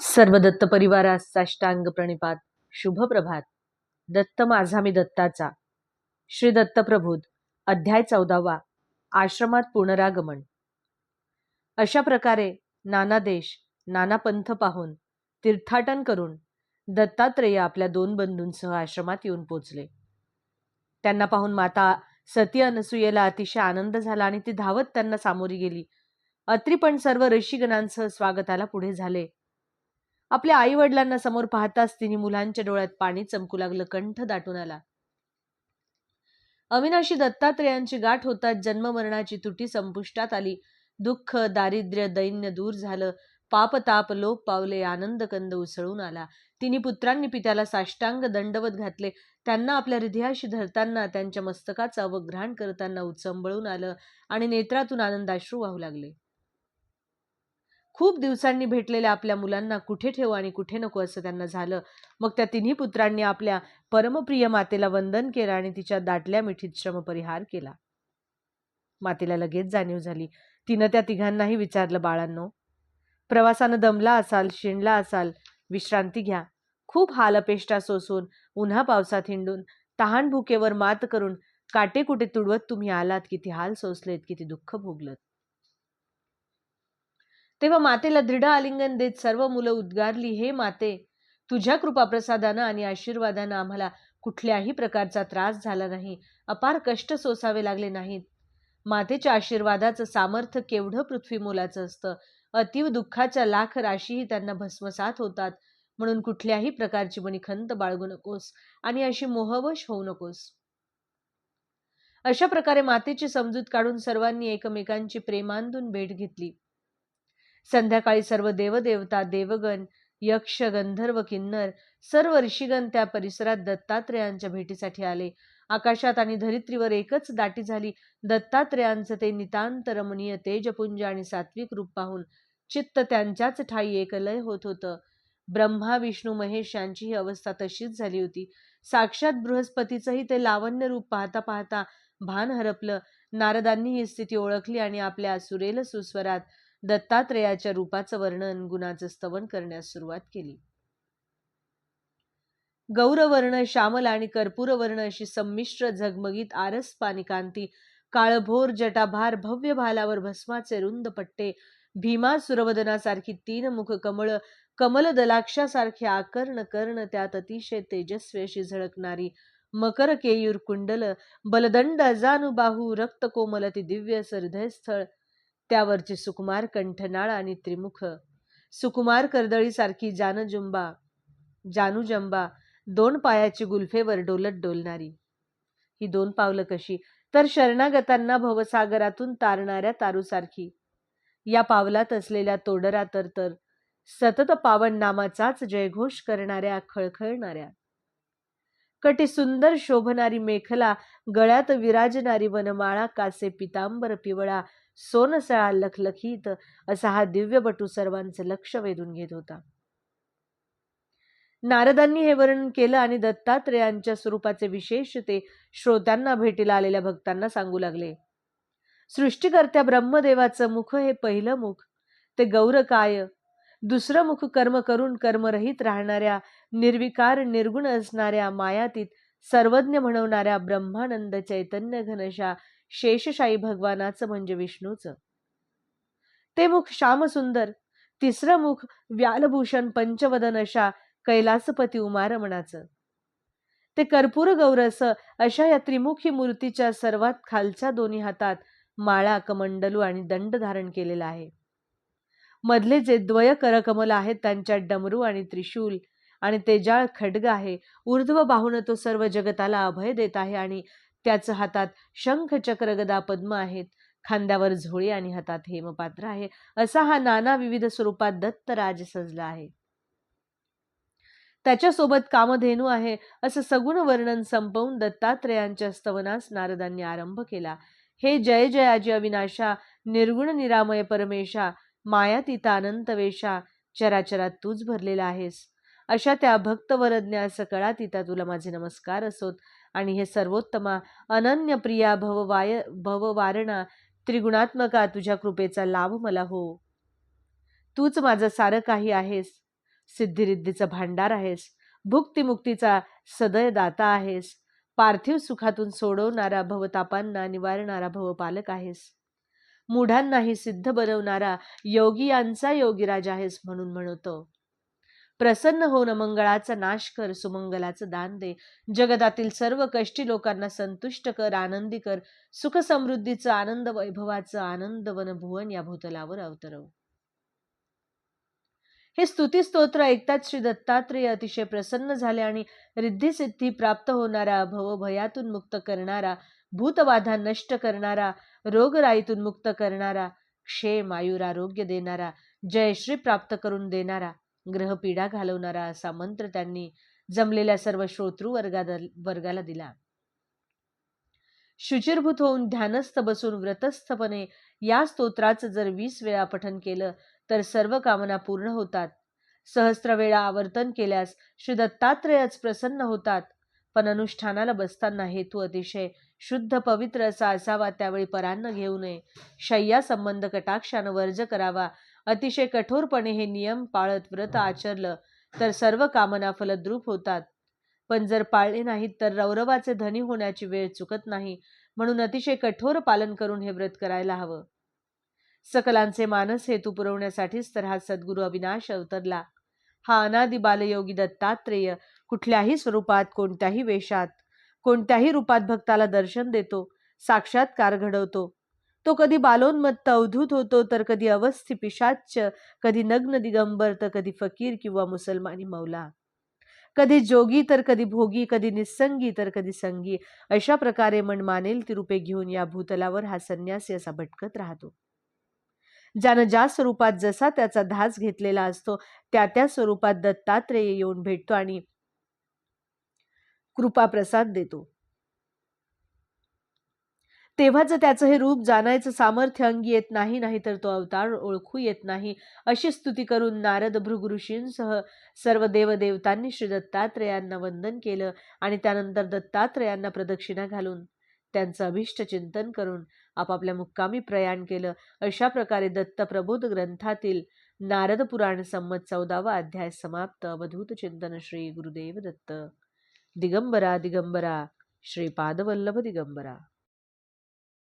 सर्व दत्त परिवारास साष्टांग प्रणिपात. शुभ प्रभात. दत्त माझा मी दत्ताचा. श्री दत्तप्रभूत अध्याय चौदावा. आश्रमात पुनरागमन. अशा प्रकारे नाना देश नाना पंथ पाहून तीर्थाटन करून दत्तात्रेय आपल्या दोन बंधूंसह आश्रमात येऊन पोचले. त्यांना पाहून माता सती अनसुयेला अतिशय आनंद झाला आणि ती धावत त्यांना सामोरी गेली. अत्री पण सर्व ऋषीगणांसह स्वागताला पुढे झाले. आपल्या आई वडिलांना समोर पाहताच तिने मुलांच्या डोळ्यात पाणी चमकू लागलं कंठ दाटून आला. अविनाशी दत्तात्रेयांची गाठ होताच जन्ममरणाची तुटी संपुष्टात आली. दुःख दारिद्र्य दैन्य दूर झालं. पापताप लोप पावले आनंद कंद उसळून आला. तिने पुत्रांनी पित्याला साष्टांग दंडवत घातले. त्यांना आपल्या हृदयाशी धरताना त्यांच्या मस्तकाचं अवघ्राण करताना उचंबळून आलं आणि नेत्रातून आनंदाश्रू वाहू लागले. खूप दिवसांनी भेटलेल्या आपल्या मुलांना कुठे ठेवू आणि कुठे नको असं त्यांना झालं. मग त्या तिन्ही पुत्रांनी आपल्या परमप्रिय मातेला वंदन केलं आणि तिच्या दाटल्या मिठीत श्रमपरिहार केला. मातेला लगेच जाणीव झाली. तिनं त्या तिघांनाही विचारलं बाळांनो प्रवासानं दमला असाल शिणला असाल? विश्रांती घ्या. खूप हालअपेष्टा सोसून उन्हा पावसात हिंडून तहान भुकेवर मात करून काटे कुटे तुडवत तुम्ही आलात किती हाल सोसलेत किती दुःख भोगलत. तेव्हा मातेला दृढ आलिंगन देत सर्व मुलं उद्गारली हे माते तुझ्या कृपाप्रसादानं आणि आशीर्वादानं आम्हाला कुठल्याही प्रकारचा त्रास झाला नाही. अपार कष्ट सोसावे लागले नाहीत. मातेच्या आशीर्वादाचं सामर्थ्य केवढं पृथ्वी मोलाचं असतं. अतीव दुःखाच्या लाख राशीही त्यांना भस्मसात होतात. म्हणून कुठल्याही प्रकारची मनी खंत बाळगू नकोस आणि अशी मोहवश होऊ नकोस. अशा प्रकारे मातेची समजूत काढून सर्वांनी एकमेकांची प्रेमांदून भेट घेतली. संध्याकाळी सर्व देवदेवता देवगण यक्ष गंधर्व किन्नर सर्व ऋषीगण त्या परिसरात दत्तात्रेयांच्या भेटीसाठी आले. आकाशात आणि धरित्रीवर एकच दाटी झाली. दत्तात्रेयांचं ते नितांत रमणीय तेजपुंज आणि सात्विक रूप पाहून चित्त त्यांच्याच ठाई एकलय होत होतं. ब्रह्मा विष्णू महेश यांची ही अवस्था तशीच झाली होती. साक्षात बृहस्पतीचंही ते लावण्य रूप पाहता पाहता भान हरपलं. नारदांनी ही स्थिती ओळखली आणि आपल्या सुरेल सुस्वरात दत्तात्रेयाच्या रूपाचं वर्णन गुणाचं स्तवन करण्यास सुरुवात केली. गौरवर्ण श्यामल आणि कर्पूरवर्ण अशी संमिश्र झगमगीत आरस पानिकांती काळभोर जटाभार भव्य भालावर भस्माचे रुंद पट्टे भीमा सुरवदनासारखी तीन मुख कमळ कमल दलाक्षासारखे आकर्ण कर्ण त्यात अतिशय तेजस्वी अशी झळकणारी मकर केयूर कुंडल बलदंड अजानुबाहू रक्त कोमल ती दिव्य स्थळ त्यावरची सुकुमार कंठनाळ आणि त्रिमुख. सुकुमार कर्दळीसारखी जानजुंबा जानुजंबा दोन पायाची गुल्फेवर डोलत डोलणारी. ही दोन पावलं कशी? तर शरणागतांना भवसागरातून तारणाऱ्या तारूसारखी. या पावलात असलेल्या तोडरा तर तर सतत पावन नामाचाच जयघोष करणाऱ्या खळखळणाऱ्या. कटी सुंदर शोभणारी मेखला गळ्यात विराजणारी वनमाळा कासे पितांबर पिवळा सोनसळा लखलखीत असा हा दिव्यपटू सर्वांचे लक्ष वेधून घेत होता. नारदांनी हे वर्णन केलं आणि दत्तात्रेयांच्या स्वरूपाचे विशेष ते श्रोत्यांना भेटीला आलेल्या भक्तांना सांगू लागले. सृष्टीकर्त्या ब्रह्मदेवाचं मुख हे पहिलं मुख ते गौरकाय दुसरं मुख कर्म करून कर्मरहित राहणाऱ्या निर्विकार निर्गुण असणाऱ्या मायातीत सर्वज्ञ म्हणवणाऱ्या ब्रह्मानंद चैतन्य घनशा शेषशाही भगवानाचं म्हणजे विष्णूचं. ते मुख श्यामसुंदर तिसरं मुख व्यालभूषण पंचवदन अशा कैलासपती उमारमणाचं. ते कर्पूर गौरस अशा या त्रिमुखी मूर्तीच्या सर्वात खालच्या दोन्ही हातात माळा कमंडलू आणि दंड धारण केलेला आहे. मधले जे द्वय करकमल आहेत त्यांच्या डमरू आणि त्रिशूल आणि तेजाळ खड्ग आहे ऊर्ध्व बाहून तो सर्व जगताला अभय देत आहे आणि त्याच हातात शंख चक्र गदा पद्म आहेत. खांद्यावर झोळी आणि हातात हेमपात्र आहे. असा हा नाना विविध स्वरूपात दत्तराज सजला आहे. त्याच्यासोबत कामधेनू आहे. असं सगुण वर्णन संपवून दत्तात्रेयांच्या स्तवनास नारदांनी आरंभ केला. हे जय जयाजी अविनाशा निर्गुण निरामय परमेशा मायातीता अनंतवेशा चराचरात तूच भरलेला आहेस. अशा त्या भक्तवरज्ञा सकळा तिता तुला माझे नमस्कार असोत आणि हे सर्वोत्तमा अनन्य प्रिया भववाय भववारणा त्रिगुणात्मका तुझ्या कृपेचा लाभ मला हो. तूच माझं सारं काही आहेस. सिद्धिरिद्धीचं भांडार आहेस. भुक्तिमुक्तीचा सदय दाता आहेस. पार्थिव सुखातून सोडवणारा भवतापांना निवारणारा भवपालक आहेस. मूढांनाही सिद्ध बनवणारा योगी यांचा योगीराज आहेस म्हणून म्हणतो. प्रसन्न होऊन मंगळाचा नाश कर सुमंगलाचं दान दे. जगतातील सर्व कष्टी लोकांना संतुष्ट कर आनंदी कर. सुख समृद्धीचं आनंद वैभवाचं आनंद वन भुवन या भूतलावर अवतरव. हे स्तुती स्तोत्र ऐकताच श्री दत्तात्रेय अतिशय प्रसन्न झाले आणि रिद्धिसिद्धी प्राप्त होणारा भवभयातून मुक्त करणारा भूतबाधा नष्ट करणारा रोगराईतून मुक्त करणारा क्षेम आयुरारोग्य देणारा जयश्री प्राप्त करून देणारा ग्रहपीडा घालवणारा असा मंत्र त्यांनी जमलेल्या सर्व श्रोतृ वर्गा वर्गाला दिला. शुचिरभूत होऊन ध्यानस्थ बसून व्रतस्थपणे या स्तोत्राचं जर वीस वेळा पठन केलं तर सर्व कामना पूर्ण होतात. सहस्त्र वेळा आवर्तन केल्यास श्री दत्तात्रयच प्रसन्न होतात. पण अनुष्ठानाला बसताना हेतू अतिशय शुद्ध पवित्र असा असावा त्यावेळी परान्न घेऊ नये. शय्या संबंध कटाक्षानं वर्ज करावा अतिशय कठोरपणे हे नियम पाळत व्रत आचरलं तर सर्व कामना फलद्रूप होतात. पण जर पाळले नाहीत तर रौरवाचे धनी होण्याची वेळ चुकत नाही म्हणून अतिशय कठोर पालन करून हे व्रत करायला हवं. सकलांचे मानस हेतू पुरवण्यासाठीच तर हा सद्गुरु अविनाश अवतरला. हा अनादि बालयोगी दत्तात्रेय कुठल्याही स्वरूपात कोणत्याही वेशात कोणत्याही रूपात भक्ताला दर्शन देतो साक्षात्कार घडवतो तो कधी बालोन्मत्त अवधूत होतो तर कधी अवस्थी पिशाच कधी नग्न दिगंबर तर कधी फकीर किंवा मुसलमानी मौला. कधी जोगी तर कधी भोगी कधी निसंगी तर कधी संगी. अशा प्रकारे मन मानेल ती रूपे घेऊन या भूतलावर हा संन्यासी असा भटकत राहतो. ज्यानं ज्या स्वरूपात जसा त्याचा धास घेतलेला असतो त्या त्या स्वरूपात दत्तात्रेय येऊन भेटतो आणि कृपा प्रसाद देतो. तेव्हाच त्याचं हे रूप जाणायचं सामर्थ्य अंगी येत नाही नाही तर तो अवतार ओळखू येत नाही. अशी स्तुती करून नारद भृगऋषींसह सर्व देवदेवतांनी श्री दत्तात्रेयांना वंदन केलं आणि त्यानंतर दत्तात्रेयांना प्रदक्षिणा घालून त्यांचं अभिष्ट चिंतन करून आपापल्या मुक्कामी प्रयाण केलं. अशा प्रकारे दत्त प्रबोध ग्रंथातील नारद पुराण संमत चौदावा अध्याय समाप्त. अवधूत चिंतन श्री गुरुदेव दत्त. दिगंबरा दिगंबरा. श्री पादवल्लभ दिगंबरा.